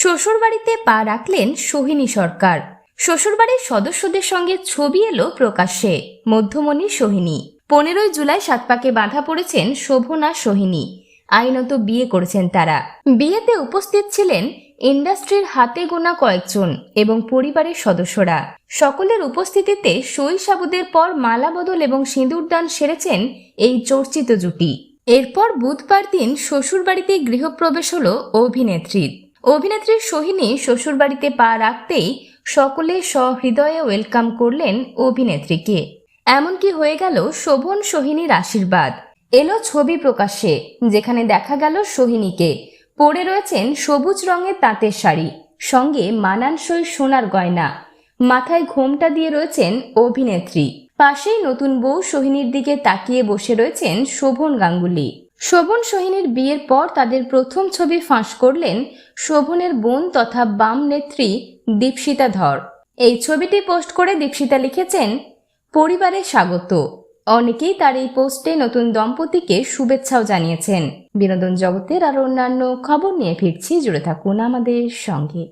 শ্বশুরবাড়িতে পা রাখলেন সোহিনী সরকার। শ্বশুরবাড়ির সদস্যদের সঙ্গে ছবি এলো প্রকাশ্যে, মধ্যমণি সোহিনী। পনেরোই জুলাই সাতপাকে বাঁধা পড়েছেন শোভনা সোহিনী। আইনত বিয়ে করেছেন তারা। বিয়েতে উপস্থিত ছিলেন ইন্ডাস্ট্রির হাতে গোনা কয়েকজন এবং পরিবারের সদস্যরা। সকলের উপস্থিতিতে সই সাবুদের পর মালা বদল এবং সিঁদুরদান সেরেছেন এই চর্চিত জুটি। এরপর বুধবার দিন শ্বশুরবাড়িতে গৃহপ্রবেশ হল অভিনেত্রীর। অভিনেত্রীর সোহিনী শ্বশুরবাড়িতে পা রাখতেই সকলে সহৃদয়ে ওয়েলকাম করলেন অভিনেত্রীকে। এমনকি হয়ে গেল শোভন সোহিনীর আশীর্বাদ। এলো ছবি প্রকাশ্যে, যেখানে দেখা গেল সোহিনীকে। পরে রয়েছেন সবুজ রঙের তাঁতের শাড়ি, সঙ্গে মানানসই সোনার গয়না। মাথায় ঘোমটা দিয়ে রয়েছেন অভিনেত্রী। পাশেই নতুন বউ সোহিনীর দিকে তাকিয়ে বসে রয়েছেন শোভন গাঙ্গুলি। শোভন সোহিনীর বিয়ের পর তাদের প্রথম ছবি ফাঁস করলেন শোভনের বোন তথা বাম নেত্রী দীপশিতা ধর। এই ছবিটি পোস্ট করে দীপশিতা লিখেছেন, পরিবারে স্বাগত। অনেকেই তার এই পোস্টে নতুন দম্পতিকে শুভেচ্ছাও জানিয়েছেন। বিনোদন জগতের আর অন্যান্য খবর নিয়ে ফিরছি, জুড়ে থাকুন আমাদের সঙ্গে।